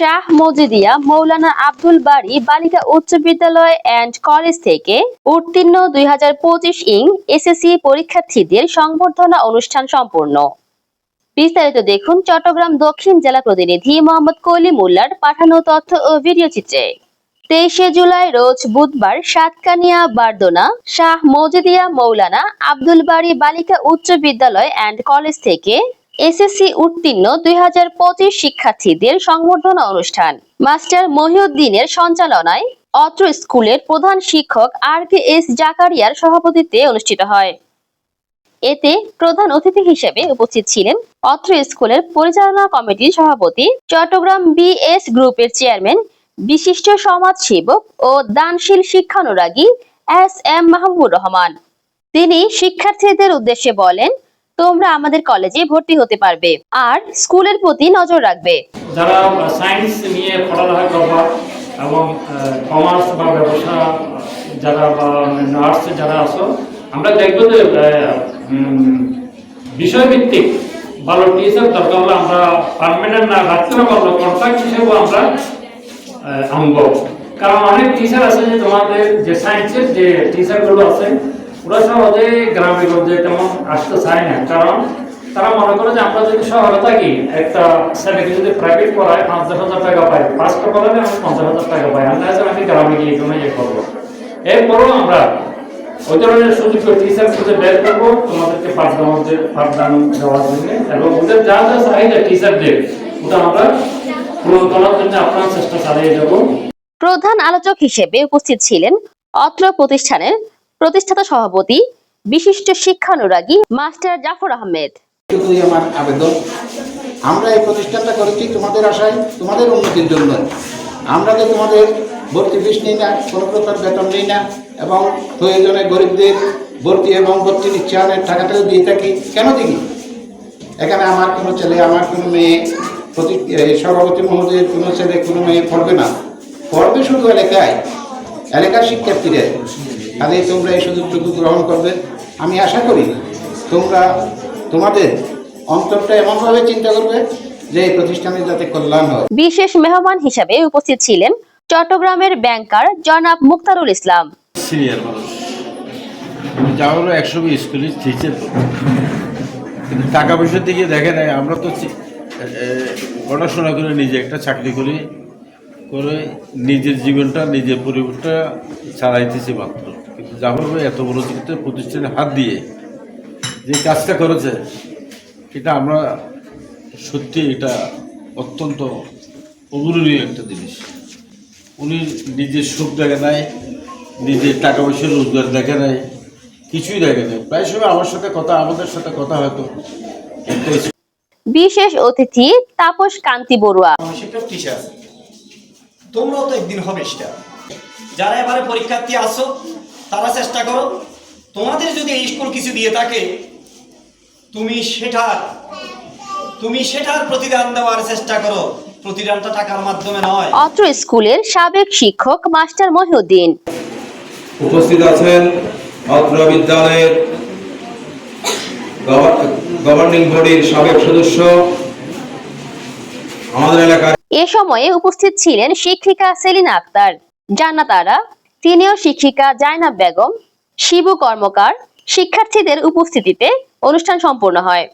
শাহ মজিদিয়া মৌলানা আব্দুল বাড়ি বালিকা উচ্চ বিদ্যালয় অ্যান্ড কলেজ থেকে উত্তীর্ণ দুই হাজার পঁচিশ ইং এসএসসি পরীক্ষার্থীদের সংবর্ধনা অনুষ্ঠান সম্পূর্ণ। বিস্তারিত দেখুন চট্টগ্রাম দক্ষিণ জেলা প্রতিনিধি মোহাম্মদ কলিমুল্লার পাঠানো তথ্য ও ভিডিও চিত্রে। তেইশে জুলাই রোজ বুধবার সাতকানিয়া বারদোনা শাহ মজিদিয়া মৌলানা আব্দুল বাড়ি বালিকা উচ্চ বিদ্যালয় অ্যান্ড কলেজ থেকে এসএসসি উত্তীর্ণ দুই হাজার পঁচিশ শিক্ষার্থীদের সংবর্ধনা অনুষ্ঠান। মাস্টার মহিউদ্দিনের সঞ্চালনায় অত্র স্কুলের প্রধান শিক্ষক আর কে এস জাকারিয়ার সভাপতিত্বে অনুষ্ঠিত হয়। এতে প্রধান অতিথি হিসেবে উপস্থিত ছিলেন অত্র স্কুলের পরিচালনা কমিটির সভাপতি, চট্টগ্রাম বিএস গ্রুপের চেয়ারম্যান, বিশিষ্ট সমাজসেবক ও দানশীল শিক্ষানুরাগী এস এম মাহবুবুর রহমান। তিনি শিক্ষার্থীদের উদ্দেশ্যে বলেন তোমরা আমাদের কলেজে ভর্তি হতে পারবে। আর স্কুলের প্রতি নজর রাখবে। যারা সায়েন্স নিয়ে পড়ালেখা করবা এবং কমার্স বা ব্যবসা, যারা বা আর্টস যারা আছো, আমরা দেখব যে বিষয়ভিত্তিক ভালো টিচার দরকার হলে আমরা পারমানেন্ট না রাখতে না পারব কন্ট্রাক্ট হিসেবেও আমরা আনব। কারণ অনেক টিচার আছে যে তোমাদের যে সায়েন্সের যে টিচারগুলো আছে ওরা সহজে গ্রামে গঞ্জে তেমন আসতে চায় না। কারণ তারা মনে করে যে আমরা যদি শহরে থাকি, একটা ছেলেকে যদি প্রাইভেট পড়ায় পাঁচ দশ হাজার টাকা পাই পাঁচটা পড়ালে আমি পঞ্চাশ হাজার টাকা পাই আমরা আমি গ্রামে গিয়ে ইয়ে করব। এরপরও আমরা ওই ধরনের সুযোগ টিচার খুঁজে বের করব, তোমাদেরকে পাঠদান পাঠদান দেওয়ার জন্য। এবং ওদের যা যা চাহিদা টিচারদের ওটা আমরা পূরণ করার জন্য আপনার চেষ্টা চালিয়ে যাব। প্রধান আলোচক হিসেবে উপস্থিত ছিলেন অত্র প্রতিষ্ঠানের প্রতিষ্ঠাতা সভাপতি, বিশিষ্ট শিক্ষানুরাগী মাস্টার জাফর আহমেদ। আমার এই প্রতিষ্ঠানটা করেছি তোমাদের আশায়, তোমাদের উন্নতির জন্য। আমরা তো তোমাদের ভর্তি ফিস নিই না, কোনো প্রকার বেতন নিই না, এবং প্রয়োজনে গরিবদের ভর্তি এবং ভর্তি নিশ্চয়নের টাকাটাও দিয়ে থাকি। কেন দিই এখানে আমার কোনো ছেলে, আমার কোনো মেয়ে, প্রতি সভাপতি মহোদয়ের কোনো ছেলে, কোনো মেয়ে পড়বে না। পড়বে শুধু এলাকায়। এলাকার শিক্ষার্থীরা তাহলে তোমরা এই সুযোগটুকু গ্রহণ করবে। আমি আশা করি তোমরা তোমাদের অন্তরটা এমনভাবে চিন্তা করবে যে এই প্রতিষ্ঠানের যাতে কল্যাণ হয়। বিশেষ মেহমান হিসেবে উপস্থিত ছিলেন চট্টগ্রামের ব্যাংকার জনাব মুক্তারুল ইসলাম। সিনিয়র মানুষ। যা হলো একশো স্কুলে টিচার। কিন্তু টাকা পয়সার দিকে দেখে নাই। আমরা তো পড়াশোনা করে নিজে একটা চাকরি করি করে নিজের জীবনটা নিজের পরিবারটা চালাইতেছি মাত্র। কিন্তু জাফর ভাই এত বড় চিকিৎসা প্রতিষ্ঠানে হাত দিয়ে যে কাজটা করেছে এটা আমরা সত্যি এটা অত্যন্ত অগ্রণীয় একটা জিনিস। উনি নিজের সুখ দেখে নাই নিজের টাকা পয়সা রোজগার দেখে নাই কিছুই দেখে নাই। প্রায় সময় আমার সাথে কথা আমাদের সাথে কথা হয়তো বিশেষ অতিথি তাপস কান্তি বড়ুয়া। তোমরাও তো একদিন হবে সেটা। যারা এবারে পরীক্ষার্থী আসো তারা চেষ্টা করো। তোমাদের যদি এই স্কুল কিছু দিয়ে থাকে তুমি সেটার তুমি সেটার প্রতিদান দেওয়ার চেষ্টা করো। প্রতিদানটা টাকার মাধ্যমে নয়। অত্র স্কুলের সাবেক শিক্ষক মাস্টার মহিউদ্দিন। উপস্থিত আছেন অত্র বিদ্যালয়ের গভর্নিং বডির সাবেক সদস্য আমাদের এলাকার এ সময়ে উপস্থিত ছিলেন শিক্ষিকা সেলিনা আক্তার। জান্নাত আরা সিনিয়র শিক্ষিকা জাইনাব বেগম শিবু কর্মকার শিক্ষার্থীদের উপস্থিতিতে অনুষ্ঠান সম্পূর্ণ হয়।